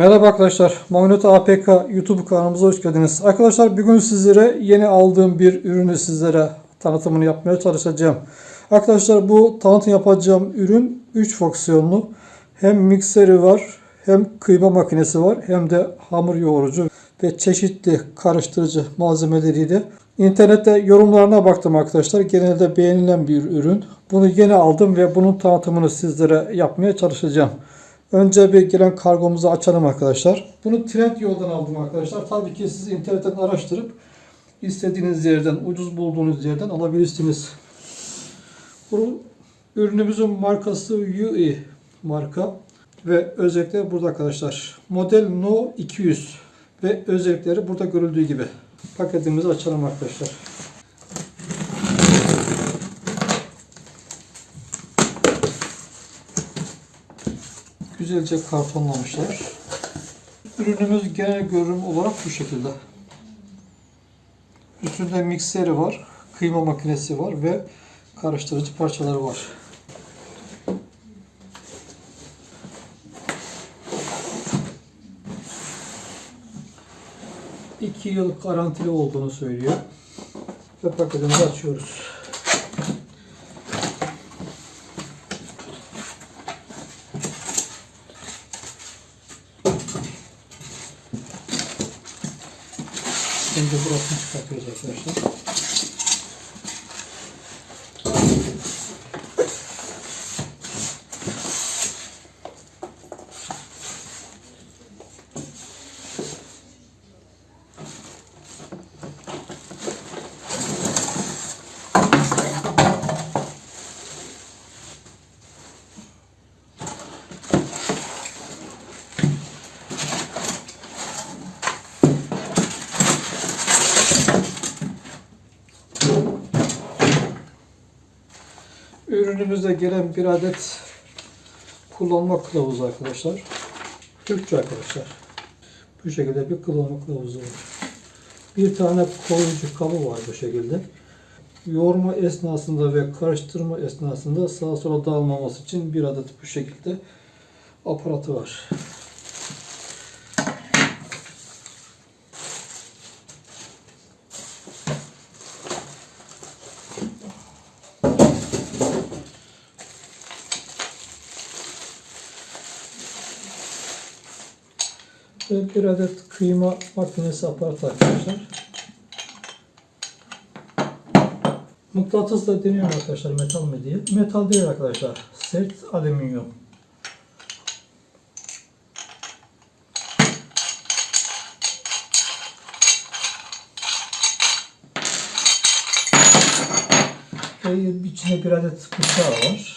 Merhaba arkadaşlar. Magneto APK YouTube kanalımıza hoş geldiniz. Arkadaşlar bugün sizlere yeni aldığım bir ürünü sizlere tanıtımını yapmaya çalışacağım. Arkadaşlar bu tanıtım yapacağım ürün 3 fonksiyonlu. Hem mikseri var, hem kıyma makinesi var, hem de hamur yoğurucu ve çeşitli karıştırıcı malzemeleriyle. İnternette yorumlarına baktım arkadaşlar. Genelde beğenilen bir ürün. Bunu yeni aldım ve bunun tanıtımını sizlere yapmaya çalışacağım. Önce bir gelen kargomuzu açalım arkadaşlar. Bunu trend yoldan aldım arkadaşlar. Tabii ki siz internetten araştırıp istediğiniz yerden, ucuz bulduğunuz yerden alabilirsiniz. Bu ürünümüzün markası UE marka ve özellikleri burada arkadaşlar. Model No 200 ve özellikleri burada görüldüğü gibi. Paketimizi açalım arkadaşlar. Güzelce kartonlamışlar. Ürünümüz genel görünüm olarak bu şekilde. Üstünde mikseri var, kıyma makinesi var ve karıştırıcı parçaları var. İki yıl garantili olduğunu söylüyor. Ve paketimizi açıyoruz. Şimdi burasını çıkartıyoruz arkadaşlar. Ürünümüzde gelen bir adet kullanma kılavuzu arkadaşlar. Türkçe arkadaşlar. Bu şekilde bir kullanma kılavuzu var. Bir tane koruyucu kabı var bu şekilde. Yoğurma esnasında ve karıştırma esnasında sağa sola dağılmaması için bir adet bu şekilde aparatı var. Ve bir adet kıyma makinesi aparatı arkadaşlar. Mıknatısla deniyorum arkadaşlar metal mi diye. Metal değil arkadaşlar. Sert alüminyum. Ve içinde bir adet bıçağı var.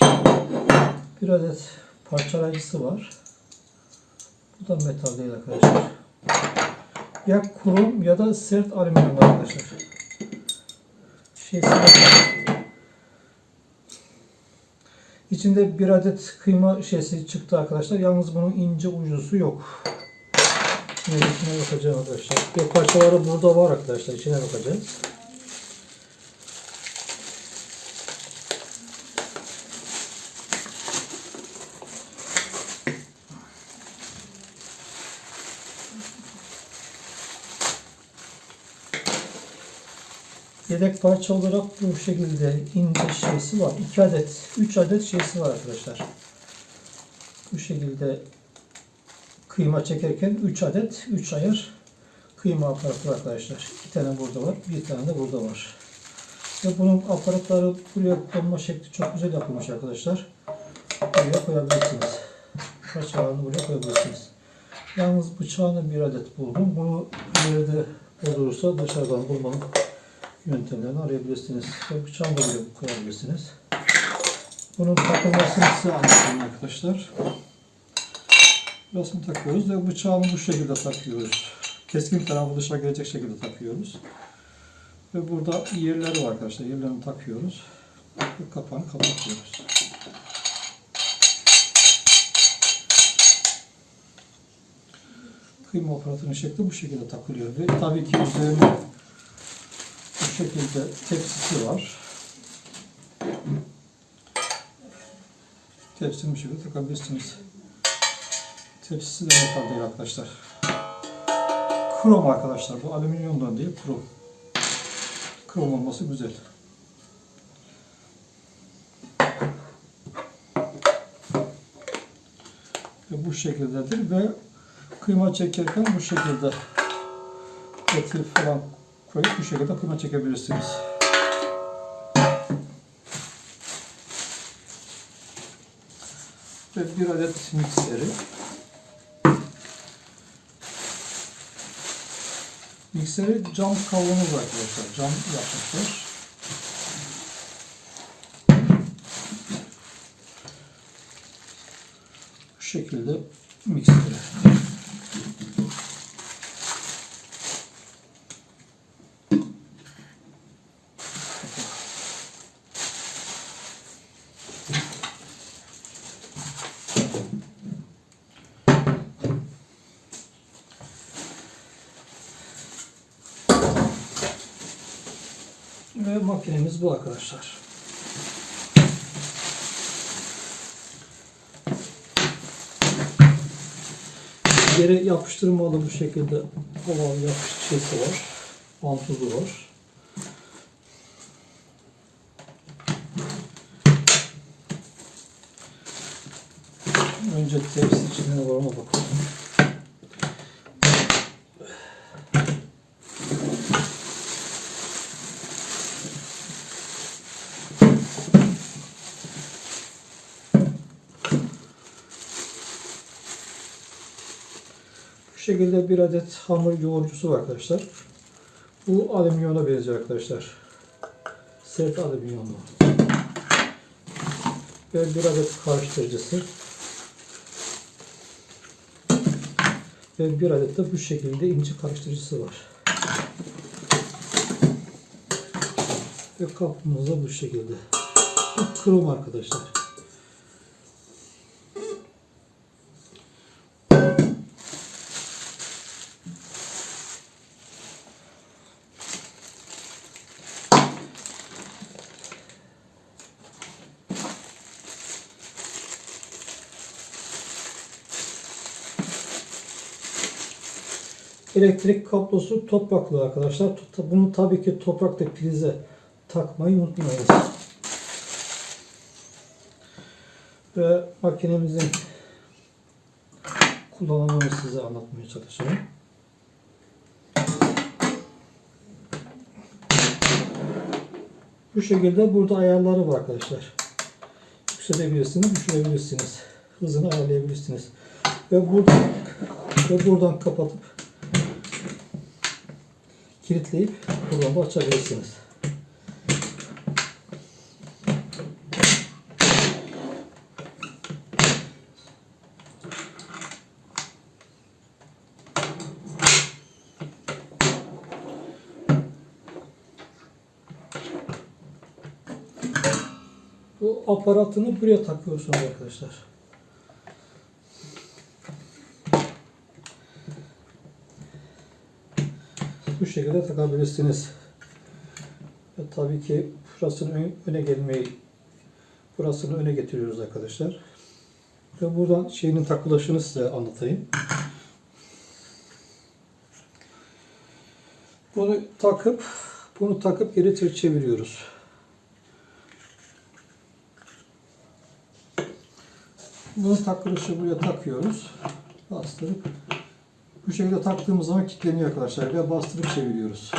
Bir adet parçalayıcısı var. Bu da metal değil arkadaşlar. Ya krom ya da sert alüminyum arkadaşlar. Şeysi de- İçinde bir adet kıyma şeysi çıktı arkadaşlar. Yalnız bunun ince ucusu yok. İçine bakacağım arkadaşlar. Ve parçaları burada var arkadaşlar. İçine bakacağız. Yedek parça olarak bu şekilde ince şeysi var. 2 adet, 3 adet şeysi var arkadaşlar. Bu şekilde kıyma çekerken 3 adet, 3 ayar kıyma aparatı arkadaşlar. 2 tane burada var, bir tane de burada var. Ve bunun aparatları buraya konma şekli çok güzel yapılmış arkadaşlar. Buraya koyabilirsiniz. Parçalarını buraya koyabilirsiniz. Yalnız bıçağını bir adet buldum. Bunu ileride olursa dışarıdan bulmanın yöntemlerini arayabilirsiniz. Bıçağını buraya koyabilirsiniz. Bunun takılmasını size anlatayım arkadaşlar. Burasını takıyoruz ve bıçağını bu şekilde takıyoruz. Keskin tarafı dışa gelecek şekilde takıyoruz. Ve burada yerleri var arkadaşlar. Yerlerini takıyoruz. Ve kapağını kapatıyoruz. Kıyma aparatının şekli bu şekilde takılıyor. Ve tabii ki üzerine bu şekilde tepsisi var. Tepsini bu şekilde takabilirsiniz. Tepsisi de metal değil arkadaşlar. Krom arkadaşlar. Bu alüminyumdan değil krom. Krom olması güzel. Ve bu şekildedir ve kıyma çekerken bu şekilde eti falan koyup bu şekilde kıyma çekebilirsiniz. Ve bir adet mikseri. Mikseri cam kavanoz arkadaşlar. Cam yapmışlar. Bu şekilde mikseri. Ve makinemiz bu arkadaşlar. Yere yapıştırmalı bu şekilde havalı yapıştı şeysi var. Vantuzu var. Önce tepsi içinde ne var ona bakalım. Şekilde bir adet hamur yoğurucusu var arkadaşlar. Bu alüminyona benziyor arkadaşlar. Sert alüminyonlu. Ve bir adet karıştırıcısı. Ve bir adet de bu şekilde ince karıştırıcısı var. Ve kapımız da bu şekilde. Bu krom arkadaşlar. Elektrik kablosu topraklı arkadaşlar. Bunu tabii ki toprakta prize takmayı unutmayınız. Ve makinemizin kullanımını size anlatmaya çalışacağım. Bu şekilde burada ayarları var arkadaşlar. Yükselebilirsiniz, düşürebilirsiniz. Hızını ayarlayabilirsiniz. Ve buradan ve buradan kapatıp kilitleyip buradan da açabilirsiniz. Bu aparatını buraya takıyorsunuz arkadaşlar. Bu şekilde takabilirsiniz. Ve tabii ki burasını ön- öne gelmeyi burasını öne getiriyoruz arkadaşlar. Ve buradan şeyinin takılışını size anlatayım. Bunu takıp bunu takıp geri çeviriyoruz. Bunu takılışı buraya takıyoruz. Bastırıp bu şekilde taktığımız zaman kilitleniyor arkadaşlar ve bastırıp çeviriyoruz.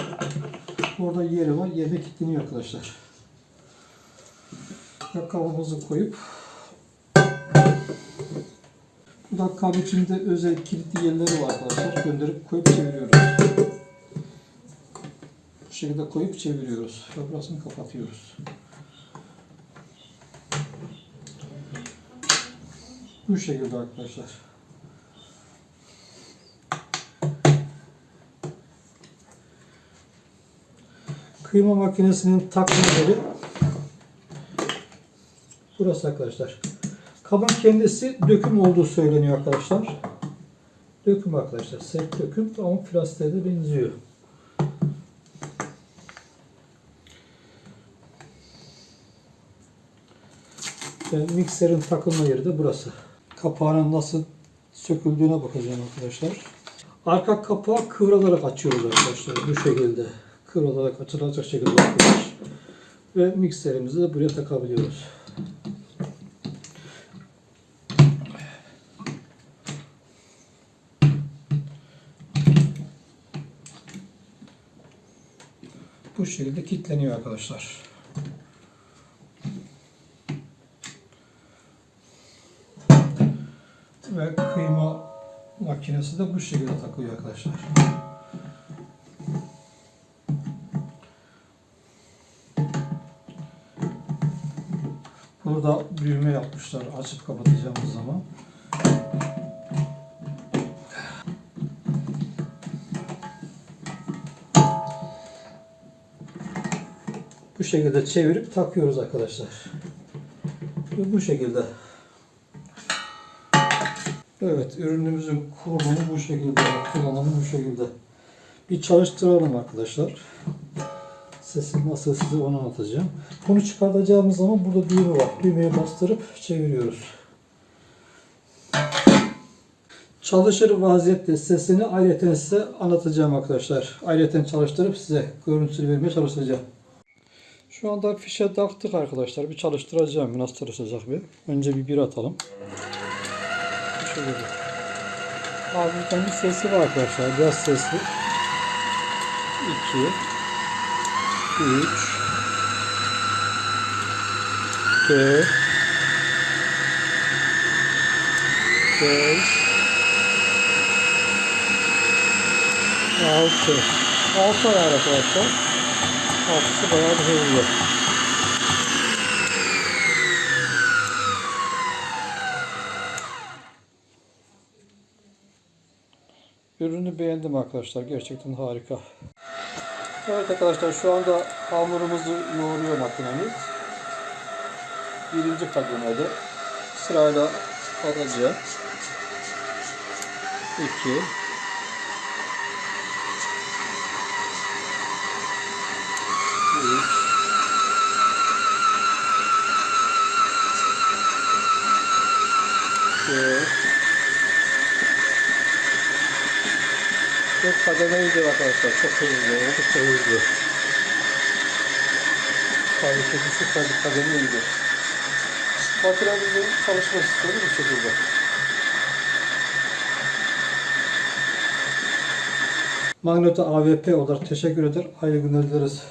Orada yeri var, yerine kilitleniyor arkadaşlar. Ve koyup bu da kabın içinde özel kilitli yerleri var arkadaşlar. Gönderip koyup çeviriyoruz. Bu şekilde koyup çeviriyoruz. Ve burasını kapatıyoruz. Bu şekilde arkadaşlar. Kıyma makinesinin takma yeri burası arkadaşlar. Kabın kendisi döküm olduğu söyleniyor arkadaşlar. Döküm arkadaşlar. Sert döküm ama plastiğe de benziyor. Ve mikserin takılma yeri de burası. Kapağının nasıl söküldüğüne bakacağım arkadaşlar. Arka kapağı kıvrılarak açıyoruz arkadaşlar. Bu şekilde. Kıvrılarak açılacak şekilde açıyoruz. Ve mikserimizi de buraya takabiliyoruz. Bu şekilde kilitleniyor arkadaşlar. Ve kıyma makinesi de bu şekilde takılıyor arkadaşlar. Burada büyüme yapmışlar açıp kapatacağımız zaman. Bu şekilde çevirip takıyoruz arkadaşlar. Ve bu şekilde. Evet, ürünümüzün kurulumu bu şekilde, kullanımı bu şekilde. Bir çalıştıralım arkadaşlar. Sesi nasıl size onu anlatacağım. Bunu çıkartacağımız zaman burada düğme var. Düğmeye bastırıp çeviriyoruz. Çalışır vaziyette sesini ayrıca size anlatacağım arkadaşlar. Ayrıca çalıştırıp size görüntüsünü vermeye çalışacağım. Şu anda fişe taktık arkadaşlar. Bir çalıştıracağım. Nasıl çalışacak bir. Önce bir bir atalım. Şöyle bir. Bir sesi var arkadaşlar. Biraz sesli. 2 3 4 5 6 6 ayar arkadaşlar. Altısı bayağı bir hızlı. Ürünü beğendim arkadaşlar. Gerçekten harika. Evet arkadaşlar şu anda hamurumuzu yoğuruyor makinemiz. Birinci kademede sırayla alacağım. 2 3 4 Çok kademe gidiyor arkadaşlar. Çok hızlı. Oldukça hızlı. Kalite düşük kalite kademe gidiyor. Makinemizin çalışma sistemi bu şekilde. Magneto AVP olarak teşekkür eder. Hayırlı günler dileriz.